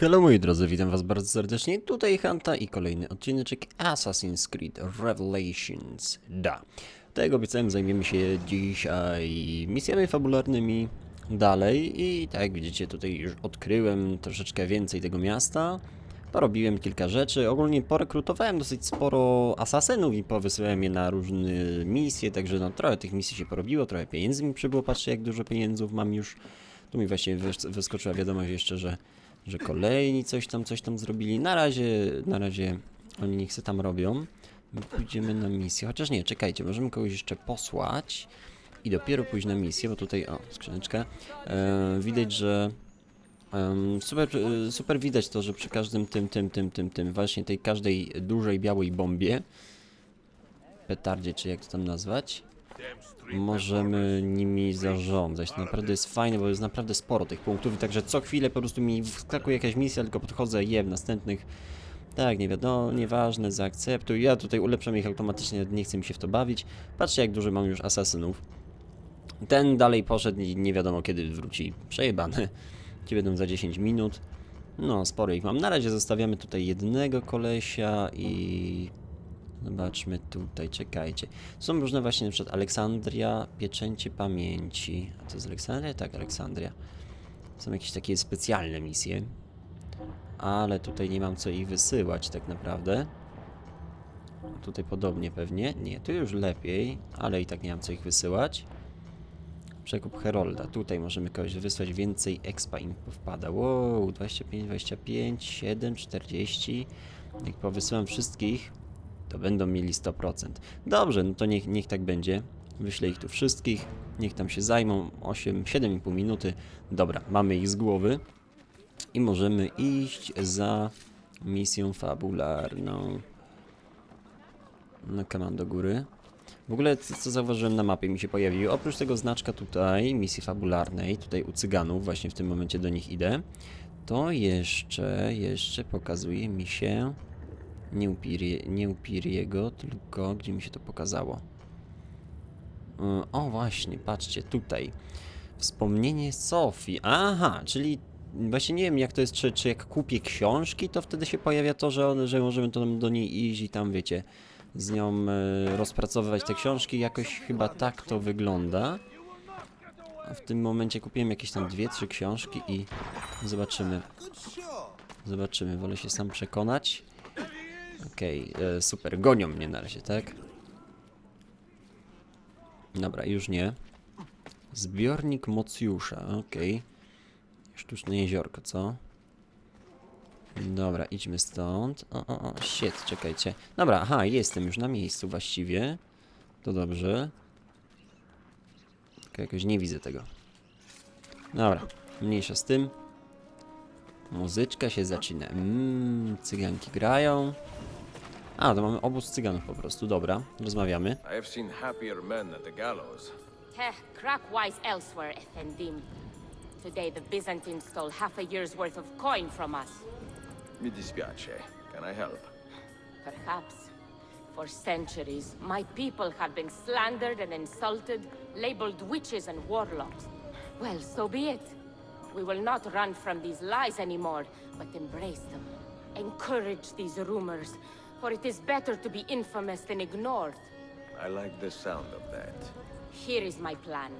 Hello moi drodzy, witam was bardzo serdecznie, tutaj Hanta i kolejny odcineczek Assassin's Creed Revelations. Da. Tak jak obiecałem, zajmiemy się dzisiaj misjami fabularnymi dalej i tak jak widzicie tutaj już odkryłem troszeczkę więcej tego miasta. Porobiłem kilka rzeczy, ogólnie porekrutowałem dosyć sporo asasynów i powysyłałem je na różne misje, także no trochę tych misji się porobiło, trochę pieniędzy mi przybyło, patrzcie jak dużo pieniędzów mam już. Tu mi właśnie wys- wyskoczyła wiadomość jeszcze, że, że kolejni coś tam, coś tam zrobili. Na razie, na razie oni niech se tam robią. My pójdziemy na misję, chociaż nie, czekajcie, możemy kogoś jeszcze posłać i dopiero pójść na misję, bo tutaj, o, skrzyneczka, e, widać, że em, super, e, super widać to, że przy każdym tym, tym, tym, tym, tym, właśnie tej każdej dużej białej bombie, petardzie, czy jak to tam nazwać, możemy nimi zarządzać. To naprawdę jest fajne, bo jest naprawdę sporo tych punktów i także co chwilę po prostu mi wskakuje jakaś misja, tylko podchodzę, jem następnych. Tak, nie wiadomo, nieważne, zaakceptuj. Ja tutaj ulepszam ich automatycznie, nie chcę mi się w to bawić. Patrzcie, jak dużo mam już asasynów. Ten dalej poszedł i nie wiadomo kiedy wróci. Przejebany. Ci będą za 10 minut. No, sporo ich mam. Na razie zostawiamy tutaj jednego kolesia i Zobaczmy tutaj, czekajcie. Są różne właśnie na przykład Aleksandria, pieczęcie pamięci. A to jest Aleksandria? Tak, Aleksandria. Są jakieś takie specjalne misje. Ale tutaj nie mam co ich wysyłać tak naprawdę. Tutaj podobnie pewnie. Nie, tu już lepiej, ale i tak nie mam co ich wysyłać. Przekup Herolda. Tutaj możemy kogoś wysłać więcej expa im wpada. Wow, 25, 25, 7, 40. Jak powysyłam wszystkich, to będą mieli 100%. Dobrze, no to niech, niech tak będzie. Wyślę ich tu wszystkich, niech tam się zajmą 8, 7,5 minuty. Dobra, mamy ich z głowy i możemy iść za misją fabularną. No, kaman do góry. W ogóle, co zauważyłem na mapie, mi się pojawił. Oprócz tego znaczka tutaj, misji fabularnej, tutaj u cyganów, właśnie w tym momencie do nich idę, to jeszcze, jeszcze pokazuje mi się nie u, Pirie, nie u Piriego, tylko gdzie mi się to pokazało. Y, O, właśnie, patrzcie, tutaj. Wspomnienie Sofii. Aha, czyli właśnie nie wiem jak to jest, czy, czy jak kupię książki, to wtedy się pojawia to, że, że możemy to do niej iść i tam, wiecie, z nią e, rozpracowywać te książki. Jakoś chyba tak to wygląda. A w tym momencie kupiłem jakieś tam dwie, trzy książki i zobaczymy. Zobaczymy, wolę się sam przekonać. Okej, e, super. Gonią mnie na razie, tak? Dobra, już nie. Zbiornik Mocjusza, okej. Sztuczne jeziorko, co? Dobra, idźmy stąd. O, o, o, shit, czekajcie. Dobra, aha, jestem już na miejscu właściwie. To dobrze. Tylko jakoś nie widzę tego. Dobra, mniejsza z tym. Muzyczka się zaczyna. Mmm, cyganki grają. A, to mamy obóz cyganów po prostu, dobra, rozmawiamy. I have seen happier men at the gallows. Heh, crack wise elsewhere, Effendim. Today the Byzantines stole half a year's worth of coin from us. Mi dispiace. Can I help? Perhaps. For centuries, my people have been slandered and insulted, labeled witches and warlocks. Well, so be it. We will not run from these lies anymore, but embrace them. Encourage these rumors, for it is better to be infamous than ignored. I like the sound of that. Here is my plan.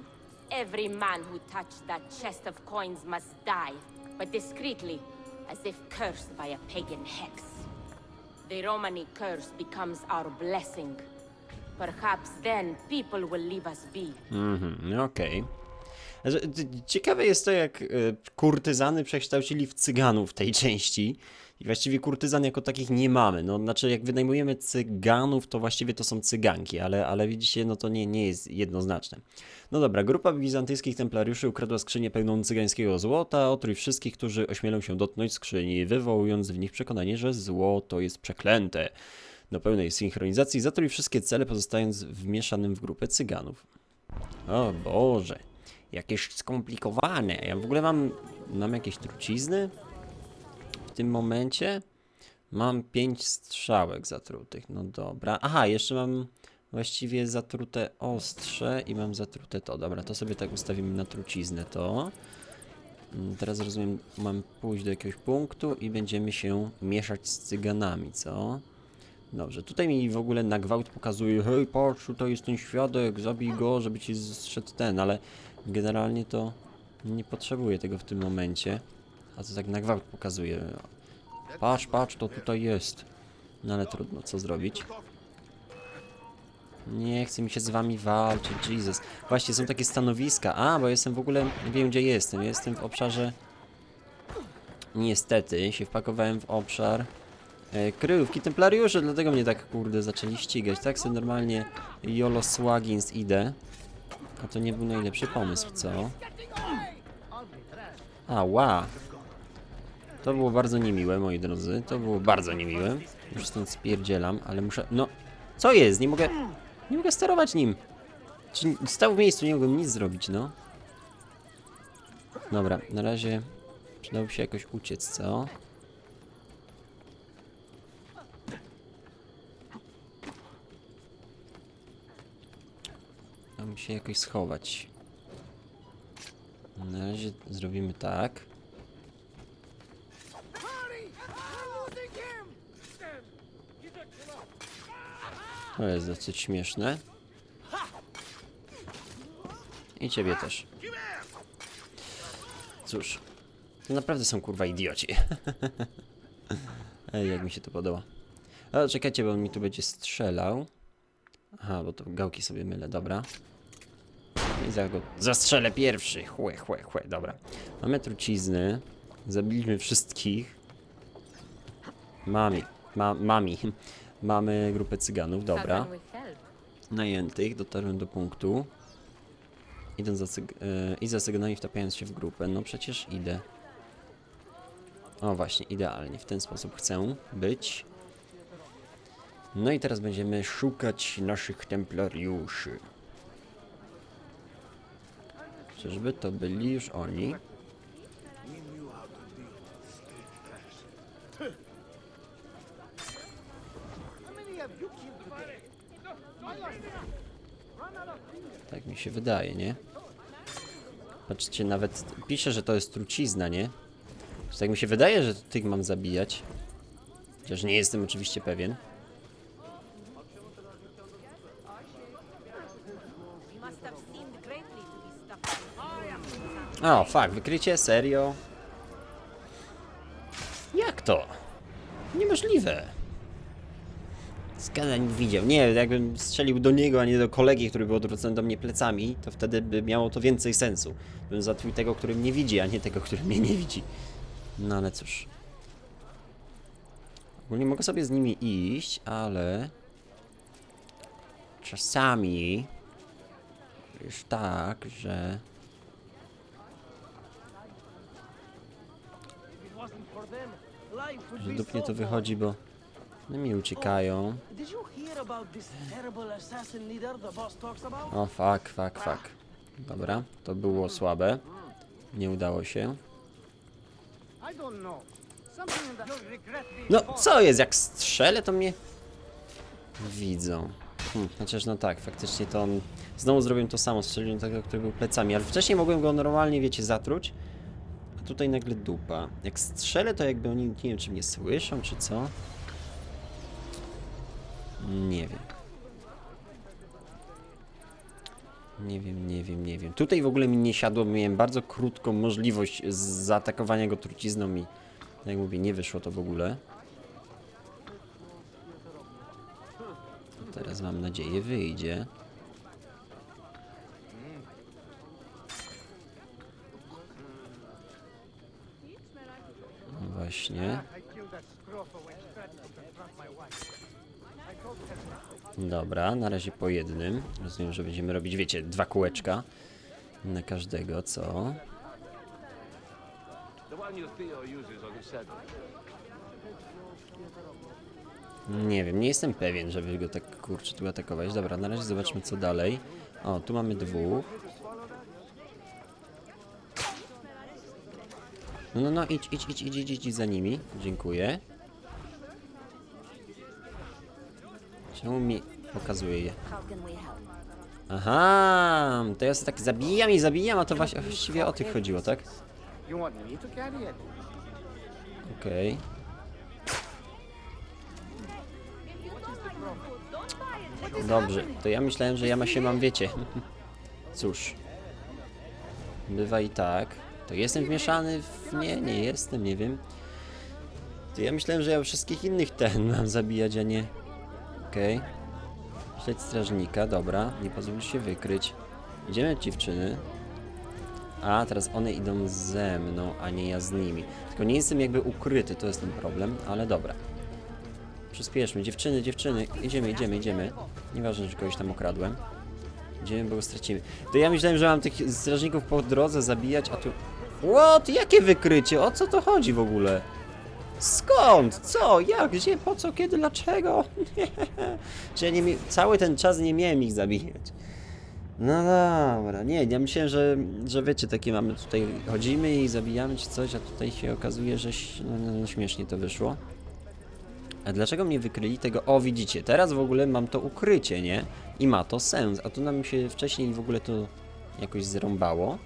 Every man who touched that chest of coins must die, but discreetly, as if cursed by a pagan hex. The Romani curse becomes our blessing. Perhaps then people will leave us be. Mm -hmm. okej. Że- c- Ciekawe jest to, jak e, kurtyzany przekształcili w cyganów tej części. I właściwie kurtyzan jako takich nie mamy. No, znaczy, jak wynajmujemy cyganów, to właściwie to są cyganki, ale, ale widzicie, no to nie, nie jest jednoznaczne. No dobra, grupa bizantyjskich templariuszy ukradła skrzynię pełną cygańskiego złota. Otrój wszystkich, którzy ośmielą się dotknąć skrzyni, wywołując w nich przekonanie, że złoto jest przeklęte. Do pełnej synchronizacji zatrój wszystkie cele, pozostając wmieszanym w grupę cyganów. O Boże, jakieś skomplikowane. Ja w ogóle mam, mam jakieś trucizny w tym momencie. Mam pięć strzałek zatrutych, no dobra. Aha, jeszcze mam właściwie zatrute ostrze i mam zatrute to. Dobra, to sobie tak ustawimy na truciznę to. Mm, Teraz rozumiem, mam pójść do jakiegoś punktu i będziemy się mieszać z cyganami, co? Dobrze, tutaj mi w ogóle na gwałt pokazuje, hej patrz, tutaj jest ten świadek, zabij go, żeby ci zszedł ten, ale generalnie to nie potrzebuję tego w tym momencie. A to tak na gwałt pokazuje. Patrz, patrz, to tutaj jest. No ale trudno, co zrobić? Nie chce mi się z wami walczyć, Jesus. Właśnie, są takie stanowiska. A, bo jestem w ogóle, wiem gdzie jestem. Jestem w obszarze... Niestety, się wpakowałem w obszar e, kryjówki templariuszy, dlatego mnie tak, kurde, zaczęli ścigać. Tak sobie normalnie Jolo Swagins idę. A to nie był najlepszy pomysł, co? Ała. To było bardzo niemiłe, moi drodzy. To było bardzo niemiłe. Już stąd spierdzielam, ale muszę... No, co jest? Nie mogę... Nie mogę sterować nim. Czy stał w miejscu, nie mogłem nic zrobić, no. Dobra, na razie przydałoby się jakoś uciec, co? Mam się jakoś schować. Na razie zrobimy tak. To jest dosyć śmieszne. I ciebie też. Cóż, to naprawdę są kurwa idioci. Ej, jak mi się to podoba. Ale czekajcie, bo on mi tu będzie strzelał. Aha, bo to gałki sobie mylę, dobra. I za go zastrzelę pierwszy. Chłe, chłe, chłe, dobra. Mamy trucizny. Zabiliśmy wszystkich. Mami, ma, mami. Mamy grupę cyganów, dobra. Najętych, dotarłem do punktu. Idąc za cyg- e, I za cyganami wtapiając się w grupę. No przecież idę. O właśnie, idealnie. W ten sposób chcę być. No i teraz będziemy szukać naszych templariuszy. Czyżby to byli już oni? Tak mi się wydaje, nie? Patrzcie, nawet pisze, że to jest trucizna, nie? Tak mi się wydaje, że tych mam zabijać. Chociaż nie jestem oczywiście pewien. You must have sinned greatly to be stuck in O, fuck, wykrycie? Serio? Jak to? Niemożliwe. Skada nie widział. Nie, jakbym strzelił do niego, a nie do kolegi, który był odwrócony do mnie plecami, to wtedy by miało to więcej sensu. Bym zatruł tego, który mnie widzi, a nie tego, który mnie nie widzi. No ale cóż. Ogólnie mogę sobie z nimi iść, ale... Czasami... Jest tak, że... Że dupnie to wychodzi, bo no mi uciekają. O, fuck, fuck, fuck. Dobra, to było słabe. Nie udało się. No, co jest? Jak strzelę, to mnie widzą. Hm, chociaż no tak, faktycznie to on... Znowu zrobiłem to samo, strzeliłem tego, który był plecami, ale wcześniej mogłem go normalnie, wiecie, zatruć. Tutaj nagle dupa. Jak strzelę, to jakby oni, nie wiem, czy mnie słyszą, czy co? Nie wiem. Nie wiem, nie wiem, nie wiem. Tutaj w ogóle mi nie siadło, miałem bardzo krótką możliwość zaatakowania go trucizną i jak mówię, nie wyszło to w ogóle. Teraz mam nadzieję wyjdzie. No właśnie. Dobra, na razie po jednym. Rozumiem, że będziemy robić, wiecie, dwa kółeczka na każdego, co? Nie wiem, nie jestem pewien, żeby go tak kurczę tu atakować. Dobra, na razie zobaczmy co dalej. O, tu mamy dwóch. No, no, no, idź, idź, idź, idź, idź, idź za nimi. Dziękuję. Czemu mi pokazuje je? Aha, to ja sobie tak zabijam i zabijam, a to właśnie właściwie o tych chodziło, tak? Okej. Dobrze, to ja myślałem, że ja ma się mam, wiecie. Cóż. Bywa i tak. To jestem wmieszany w... Nie, nie jestem, nie wiem. To ja myślałem, że ja wszystkich innych ten mam zabijać, a nie... Okej. Śledź strażnika, dobra. Nie pozwól się wykryć. Idziemy dziewczyny. A, teraz one idą ze mną, a nie ja z nimi. Tylko nie jestem jakby ukryty, to jest ten problem, ale dobra. Przyspieszmy, dziewczyny, dziewczyny, idziemy, idziemy, idziemy. Nieważne, że kogoś tam okradłem. Idziemy, bo go stracimy. To ja myślałem, że mam tych strażników po drodze zabijać, a tu... What? Jakie wykrycie? O co to chodzi w ogóle? Skąd? Co? Jak? Gdzie? Po co? Kiedy? Dlaczego? Nie. Czy ja nie cały ten czas nie miałem ich zabijać? No dobra, nie, ja myślałem, że, że wiecie, takie mamy tutaj, chodzimy i zabijamy czy coś, a tutaj się okazuje, że no, no, no, śmiesznie to wyszło. A dlaczego mnie wykryli tego? O, widzicie, teraz w ogóle mam to ukrycie, nie? I ma to sens, a tu nam się wcześniej w ogóle to jakoś zrąbało.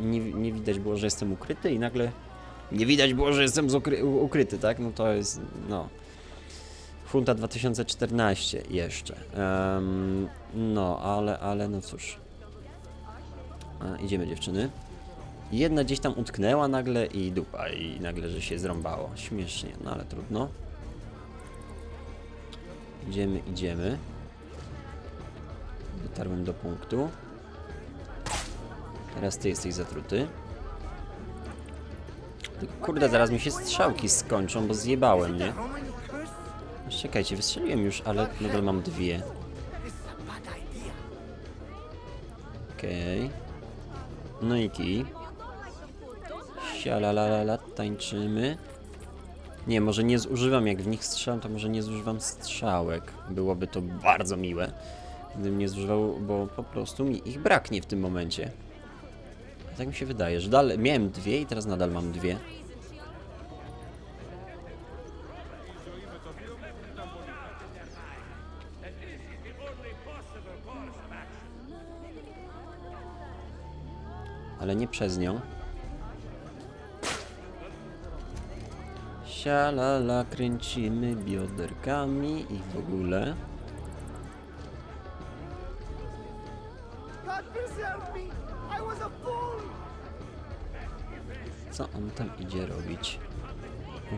Nie, nie widać było, że jestem ukryty i nagle nie widać było, że jestem zukry- u- ukryty, tak? No to jest, no... Funta 2014 jeszcze. Em, no, ale, ale no cóż. A, idziemy dziewczyny. Jedna gdzieś tam utknęła nagle i dupa, i nagle, że się zrąbało. Śmiesznie, no ale trudno. Idziemy, idziemy. Dotarłem do punktu. Teraz ty jesteś zatruty. Kurde, zaraz mi się strzałki skończą, bo zjebałem, nie? Czekajcie, wystrzeliłem już, ale nadal mam dwie. Okej. No i kij. Sialalalala, tańczymy. Nie, może nie zużywam, jak w nich strzelam, to może nie zużywam strzałek. Byłoby to bardzo miłe, gdybym nie zużywał, bo po prostu mi ich braknie w tym momencie. Tak mi się wydaje, że dalej miałem dwie i teraz nadal mam dwie. ale nie przez nią. Sialala, kręcimy bioderkami i w ogóle. Co on tam idzie robić?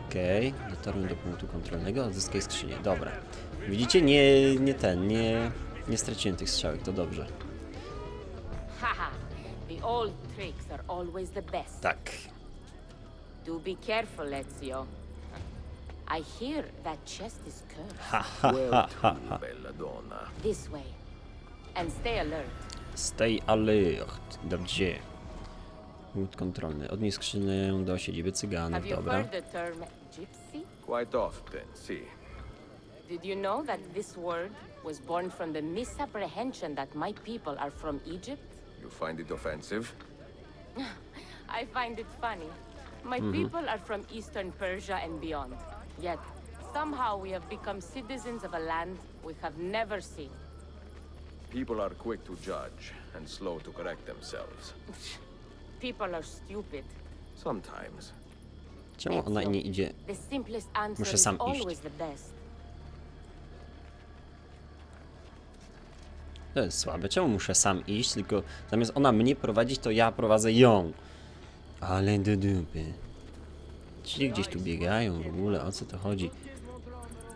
Okej, dotarłem do punktu kontrolnego, odzyskaj skrzynię. Dobra. Widzicie, nie, nie ten, nie, nie straciłem tych strzałek, to dobrze. Haha. The old tricks are always the best. Tak. Do be careful, Ezio. I hear that chest is cursed. Ha, ha, ha, ha, ha. Bella donna. This way. And stay alert. Stay alert. Dobrze. Punkt kontrolny. Odnieś skrzynę do siedziby Have cyganów, you dobra. heard the term gypsy? Quite often, see. Did you know that this word was born from the misapprehension that my people are from Egypt? You find it offensive? I find it funny. My mm-hmm. people are from eastern Persia and beyond. Yet, somehow we have become citizens of a land we have never seen. People are quick to judge and slow to correct themselves. People are stupid. Sometimes. Czemu ona nie idzie? The simplest answer Muszę is sam iść. always the best. To jest słabe. Czemu muszę sam iść? Tylko zamiast ona mnie prowadzić, to ja prowadzę ją. Ale do dupy. Ci gdzieś tu biegają w ogóle, o co to chodzi?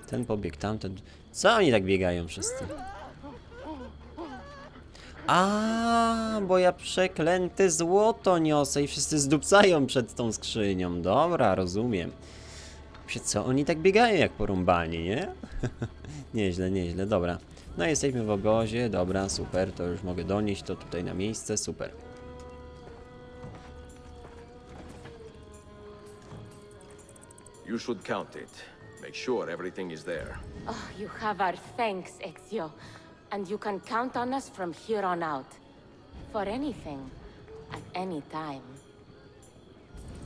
Ten pobieg, tamten. Co oni tak biegają wszyscy? A, bo ja przeklęte złoto niosę i wszyscy zdupcają przed tą skrzynią. Dobra, rozumiem. Co oni tak biegają jak porąbani, nie? nieźle, nieźle, dobra. No jesteśmy w obozie, dobra, super, to już mogę donieść to tutaj na miejsce, super. You should count it. Make sure everything is there. Oh, you have our thanks, Ezio. And you can count on us from here on out. For anything. At any time.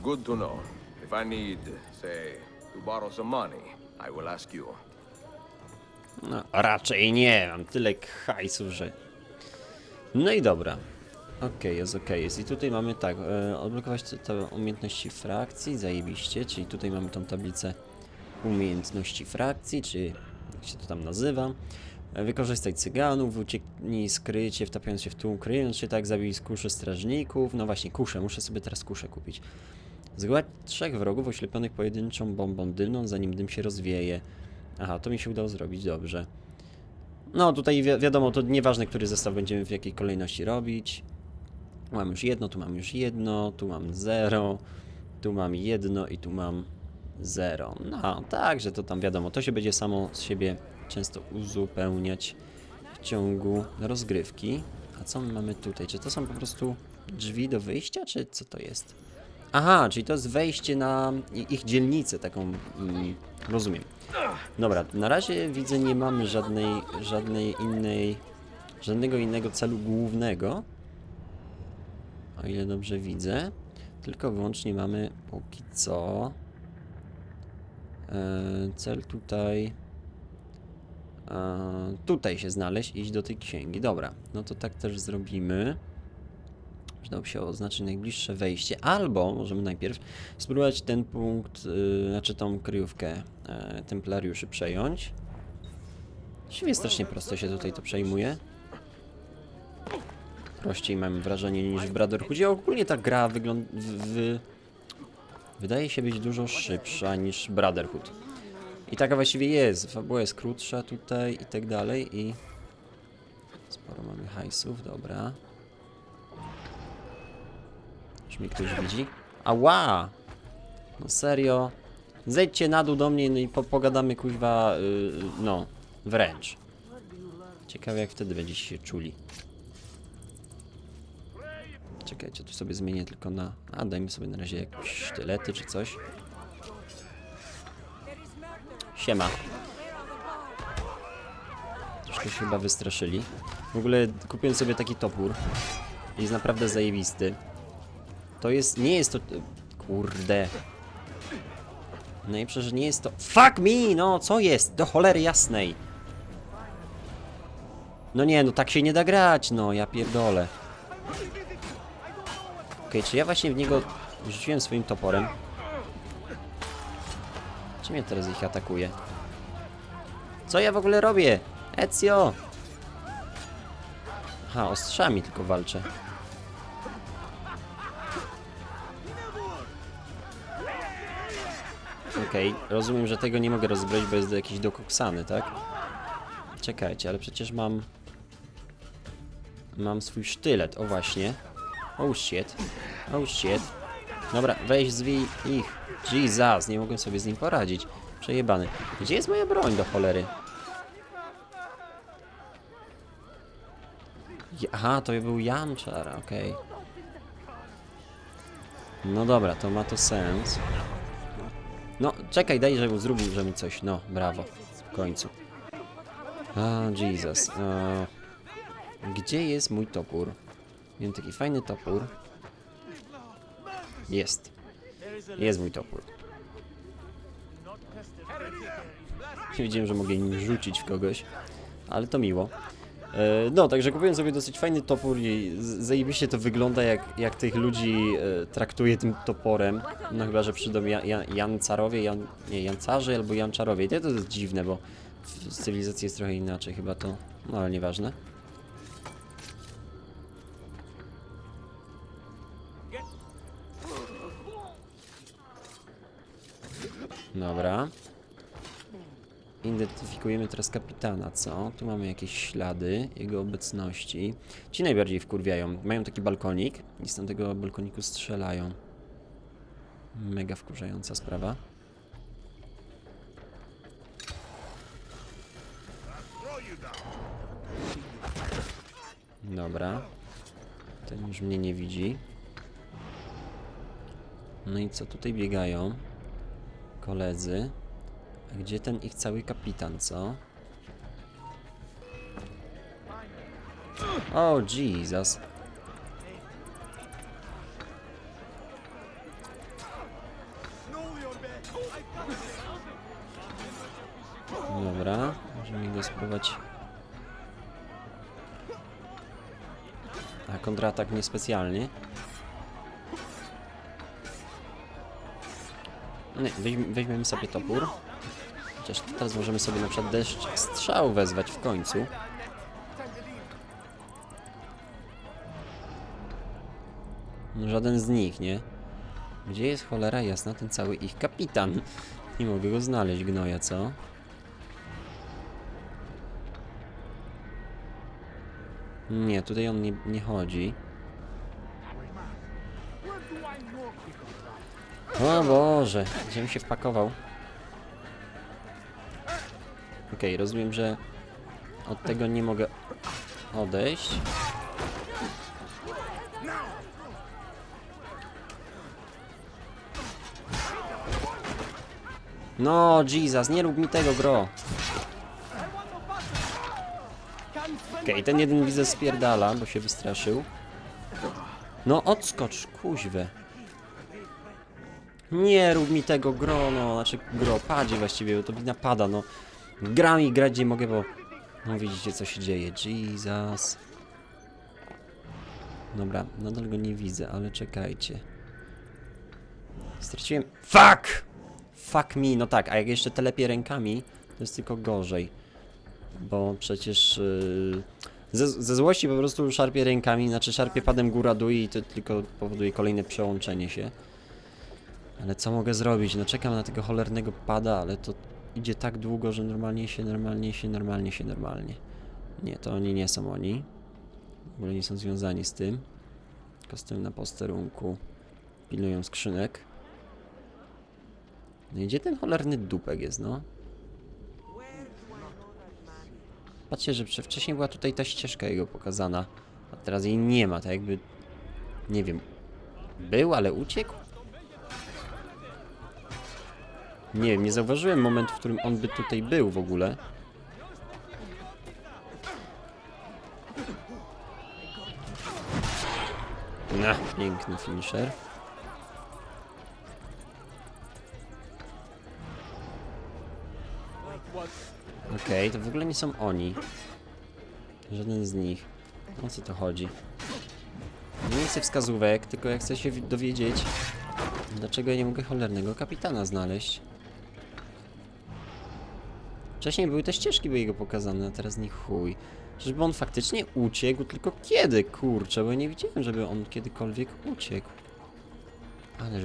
Good to know. If I need, say, to borrow some money, I will ask you. No, raczej nie, mam tyle hajsów, że... No i dobra. Okej, jest okej, jest. I tutaj mamy tak, e, odblokować te, te umiejętności frakcji, zajebiście, czyli tutaj mamy tą tablicę umiejętności frakcji, czy jak się to tam nazywa. Wykorzystać cyganów, ucieknij skrycie, wtapiając się w tłum, kryjąc się tak, zabij z kuszy strażników. No właśnie, kuszę, muszę sobie teraz kuszę kupić. Zgładź trzech wrogów oślepionych pojedynczą bombą dymną, zanim dym się rozwieje. Aha, to mi się udało zrobić, dobrze. No, tutaj wi wiadomo, to nieważne, który zestaw będziemy w jakiej kolejności robić. Mam już jedno, tu mam już jedno, tu mam zero, tu mam jedno i tu mam zero. No, także to tam wiadomo, to się będzie samo z siebie często uzupełniać w ciągu rozgrywki. A co my mamy tutaj? Czy to są po prostu drzwi do wyjścia, czy co to jest? Aha, czyli to jest wejście na ich dzielnicę, taką, mm, rozumiem. Dobra, na razie widzę, nie mamy żadnej, żadnej innej, żadnego innego celu głównego. O ile dobrze widzę. Tylko wyłącznie mamy póki co e, cel tutaj. E, tutaj się znaleźć, iść do tej księgi. Dobra, no to tak też zrobimy. Przydałoby się oznaczyć najbliższe wejście, albo możemy najpierw spróbować ten punkt, y, znaczy tą kryjówkę e, templariuszy przejąć. Właściwie strasznie prosto się tutaj to przejmuje. Prościej mam wrażenie niż w Brotherhoodzie. Ogólnie ta gra wygląda... Wydaje się być dużo szybsza niż Brotherhood. I taka właściwie jest. Fabuła jest krótsza tutaj i tak dalej i... Sporo mamy hajsów, dobra. Czy mnie ktoś widzi? Ała! No serio? Zejdźcie na dół do mnie no i po pogadamy kuźwa, yy, no, wręcz. Ciekawe jak wtedy będziecie się czuli. Czekajcie, tu sobie zmienię tylko na... A, dajmy sobie na razie jakieś sztylety czy coś. Siema. Troszkę się chyba wystraszyli. W ogóle kupiłem sobie taki topór. Jest naprawdę zajebisty. To jest, nie jest to... Kurde. Najlepsze, że nie jest to... Fuck me! No, co jest? Do cholery jasnej. No nie, no tak się nie da grać, no, ja pierdolę. Okej, czy ja właśnie w niego rzuciłem swoim toporem? Mnie teraz ich atakuje? Co ja w ogóle robię? Ezio! Aha, ostrzami tylko walczę. Okej, rozumiem, że tego nie mogę rozbroić, bo jest jakiś dokoksany, tak? Czekajcie, ale przecież mam... Mam swój sztylet, o właśnie. Oh shit. Oh shit. Dobra, weź zwij ich. Jesus, nie mogłem sobie z nim poradzić. Przejebany. Gdzie jest moja broń do cholery? Aha, to był Janczar, okej. No dobra, to ma to sens. No, czekaj, daj, żeby zrobił, że mi coś. No, brawo. W końcu. A, Jesus. E, gdzie jest mój topór? Miałem taki fajny topór. Jest. Jest mój topór. Nie wiedziałem, że mogę nim rzucić w kogoś, ale to miło. E, no, także kupiłem sobie dosyć fajny topór i zajebiście to wygląda, jak, jak tych ludzi e, traktuje tym toporem. No chyba, że przyjdą ja, ja, Jancarowie, Jan, nie, Jancarzy albo Janczarowie. To, to jest dziwne, bo w cywilizacji jest trochę inaczej chyba to, no ale nieważne. Dobra. Identyfikujemy teraz kapitana, co? Tu mamy jakieś ślady jego obecności. Ci najbardziej wkurwiają. Mają taki balkonik i z tamtego balkoniku strzelają. Mega wkurzająca sprawa. Dobra. Ten już mnie nie widzi. No i co? Tutaj biegają koledzy. A gdzie ten ich cały kapitan, co? O, Jesus. Dobra, możemy go spróbować. A kontratak niespecjalnie. Nie, weź, weźmiemy sobie topór. Chociaż teraz możemy sobie na przykład deszcz strzał wezwać w końcu. No żaden z nich, nie? Gdzie jest cholera jasna ten cały ich kapitan? Nie mogę go znaleźć, gnoja, co? Nie, tutaj on nie, nie chodzi. O Boże, gdzie się wpakował? Okej, rozumiem, że od tego nie mogę odejść. No, Jesus, nie rób mi tego, bro. Okej, ten jeden widzę spierdala, bo się wystraszył. No, odskocz, kuźwę. Nie rób mi tego, gro, no, znaczy gro, padzie właściwie, bo to mi napada, no. Gram i grać nie mogę, bo... No widzicie, co się dzieje, Jesus. Dobra, nadal go nie widzę, ale czekajcie. Straciłem... Fuck! Fuck me, no tak, a jak jeszcze telepię rękami, to jest tylko gorzej. Bo przecież yy, ze, ze złości po prostu szarpię rękami, znaczy szarpię padem góra dół i to tylko powoduje kolejne przełączenie się. Ale co mogę zrobić? No czekam na tego cholernego pada, ale to idzie tak długo, że normalnie się, normalnie się, normalnie się, normalnie. Nie, to oni nie są oni. W ogóle nie są związani z tym. Tylko z tym na posterunku. Pilnują skrzynek. No i gdzie ten cholerny dupek jest, no? Patrzcie, że wcześniej była tutaj ta ścieżka jego pokazana, a teraz jej nie ma, tak jakby... Nie wiem. Był, ale uciekł? Nie wiem, nie zauważyłem momentu, w którym on by tutaj był w ogóle. Na, piękny finisher. Okej, to w ogóle nie są oni. Żaden z nich. O co to chodzi? Nie chcę wskazówek, tylko ja chcę się wi- dowiedzieć, dlaczego ja nie mogę cholernego kapitana znaleźć. Wcześniej były te ścieżki były jego pokazane, a teraz nie chuj. Żeby on faktycznie uciekł, tylko kiedy, kurczę, bo nie widziałem, żeby on kiedykolwiek uciekł. Ależ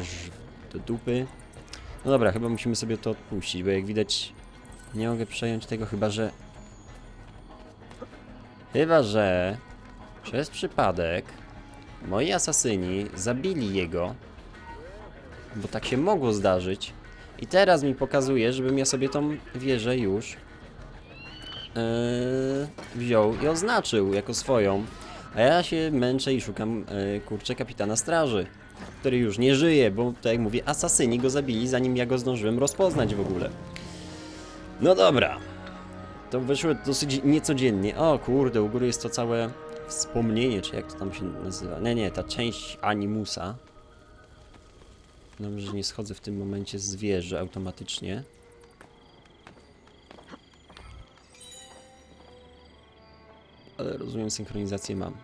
do dupy. No dobra, chyba musimy sobie to odpuścić, bo jak widać nie mogę przejąć tego, chyba że... Chyba, że przez przypadek moi asasyni zabili jego, bo tak się mogło zdarzyć. I teraz mi pokazuje, żebym ja sobie tą wieżę już yy, wziął i oznaczył jako swoją. A ja się męczę i szukam, yy, kurczę, kapitana straży, który już nie żyje, bo tak jak mówię, asasyni go zabili, zanim ja go zdążyłem rozpoznać w ogóle. No dobra. To wyszło dosyć niecodziennie. O kurde, u góry jest to całe wspomnienie, czy jak to tam się nazywa. Nie, nie, ta część Animusa. Dobrze, że nie schodzę w tym momencie z wieży automatycznie. Ale rozumiem, synchronizację mam.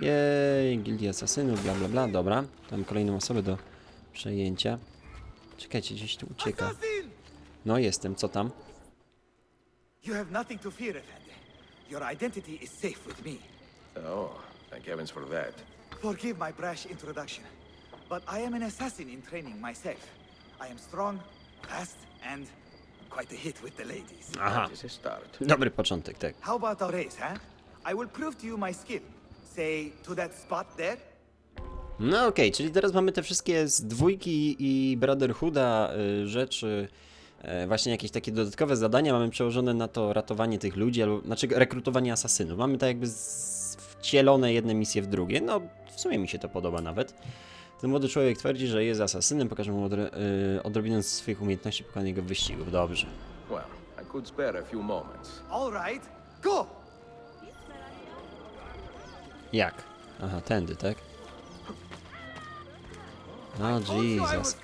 Jej, gildii asasynów, bla bla bla, dobra. Tam kolejną osobę do przejęcia. Czekajcie, gdzieś tu ucieka. No jestem, co tam? You have nothing to fear, Effendi. Your identity is safe with me. Oh, thank heavens for that. Forgive my brash introduction, but I am an assassin in training myself. I am strong, fast, and quite a hit with the ladies. Aha, is start. dobry początek, tak. How about our race, huh? I will prove to you my skill. Say, to that spot there? No okej, czyli teraz mamy te wszystkie z dwójki i Brotherhooda y, rzeczy, y, właśnie jakieś takie dodatkowe zadania mamy przełożone na to ratowanie tych ludzi, albo, znaczy rekrutowanie asasynów. Mamy tak jakby z- wcielone jedne misje w drugie, no w sumie mi się to podoba nawet. Ten młody człowiek twierdzi, że jest asasynem, pokaże mu odro y, odrobinę swoich umiejętności pokonanego wyścigów, dobrze. Well, I could spare a few moments. All right, go! Jak? Aha, tędy, tak? No Jesus.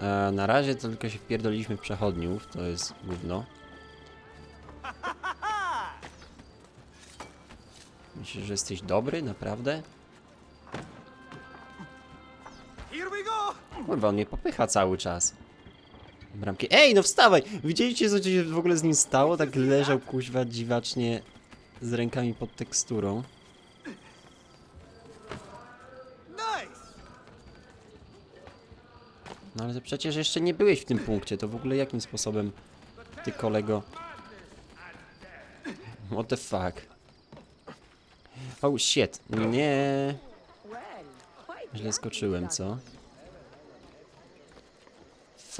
E, na razie to tylko się wpierdoliliśmy w przechodniów, to jest gówno. Myślisz, że jesteś dobry, naprawdę? Kurwa, on mnie popycha cały czas. Bramki. Ej, no wstawaj! Widzieliście, co się w ogóle z nim stało? Tak leżał kuźwa dziwacznie z rękami pod teksturą. No ale to przecież jeszcze nie byłeś w tym punkcie, to w ogóle jakim sposobem ty kolego... What the fuck? Oh shit, nie. Źle skoczyłem, co?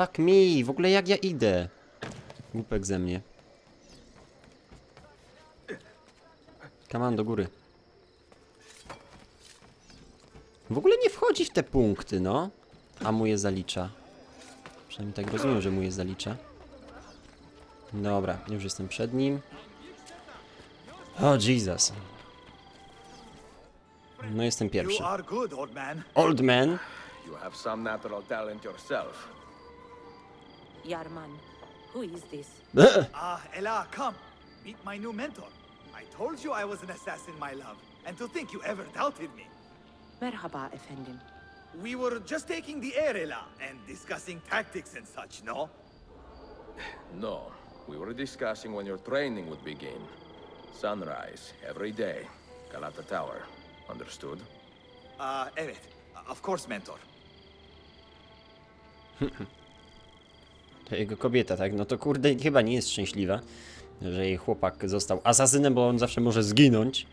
Fuck me, w ogóle jak ja idę? Głupek ze mnie. Kaman do góry. W ogóle nie wchodzi w te punkty, no. A mu je zalicza. Przynajmniej tak rozumiem, że mu je zalicza. Dobra, już jestem przed nim. O, Jesus. No jestem pierwszy. Old man. You have some natural talent yourself. Yarman, who is this? Ah, Ella, come. Meet my new mentor. I told you I was an assassin, my love. And to think you ever doubted me. Merhaba efendim. We were just taking the air, Ella, and discussing tactics and such, no? No, we were discussing when your training would begin. Sunrise, every day. Galata Tower. Understood? Uh, evet. Uh, Of course, mentor. Jego kobieta, tak? No to kurde, chyba nie jest szczęśliwa, że jej chłopak został asasynem, bo on zawsze może zginąć.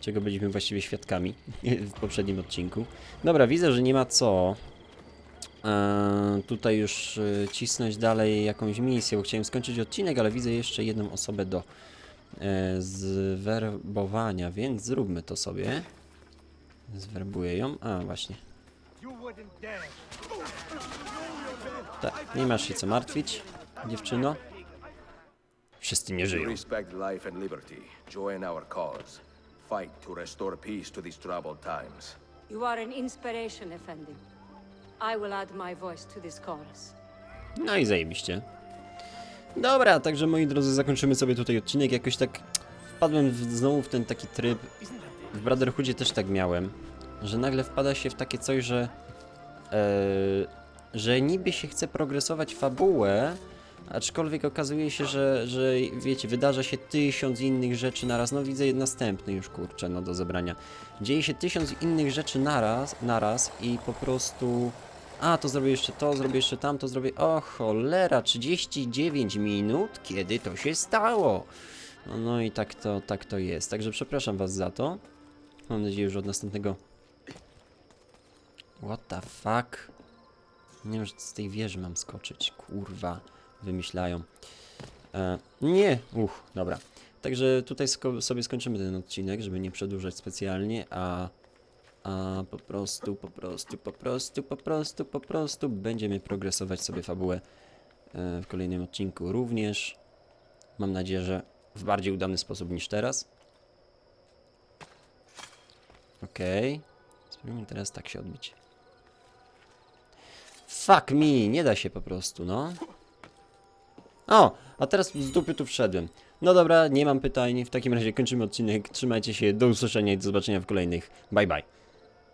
Czego byliśmy właściwie świadkami w poprzednim odcinku. Dobra, widzę, że nie ma co e, tutaj już e, cisnąć dalej jakąś misję, bo chciałem skończyć odcinek, ale widzę jeszcze jedną osobę do e, zwerbowania, więc zróbmy to sobie. Zwerbuję ją. A, właśnie. You wouldn't dare. Tak, nie masz się co martwić, dziewczyno. Wszyscy nie żyją. respect life and liberty. Join our cause. Fight to restore peace to these troubled times. You are an inspiration, Effendi. I will add my voice to this chorus. No i zajebiście. Dobra, także moi drodzy, zakończymy sobie tutaj odcinek. Jakoś tak wpadłem w, znowu w ten taki tryb. W Brotherhoodzie też tak miałem, że nagle wpada się w takie coś, że e, że niby się chce progresować fabułę, aczkolwiek okazuje się, że, że wiecie, wydarza się tysiąc innych rzeczy naraz. No widzę następny już, kurczę, no do zebrania. Dzieje się tysiąc innych rzeczy naraz, naraz i po prostu... A, to zrobię jeszcze to, zrobię jeszcze tamto, zrobię... O cholera, 39 minut? Kiedy to się stało? No, no i tak to, tak to jest. Także przepraszam was za to. Mam nadzieję, że od następnego... What the fuck? Nie wiem, że z tej wieży mam skoczyć. Kurwa, wymyślają. E, nie! Uch, dobra. Także tutaj sko- sobie skończymy ten odcinek, żeby nie przedłużać specjalnie, a, a po prostu, po prostu, po prostu, po prostu, po prostu będziemy progresować sobie fabułę e, w kolejnym odcinku również. Mam nadzieję, że w bardziej udany sposób niż teraz. Okej. Spróbujmy teraz tak się odbić. Fuck me, nie da się po prostu, no. O, a teraz z dupy tu wszedłem. No dobra, nie mam pytań. W takim razie kończymy odcinek. Trzymajcie się, do usłyszenia i do zobaczenia w kolejnych. Bye bye.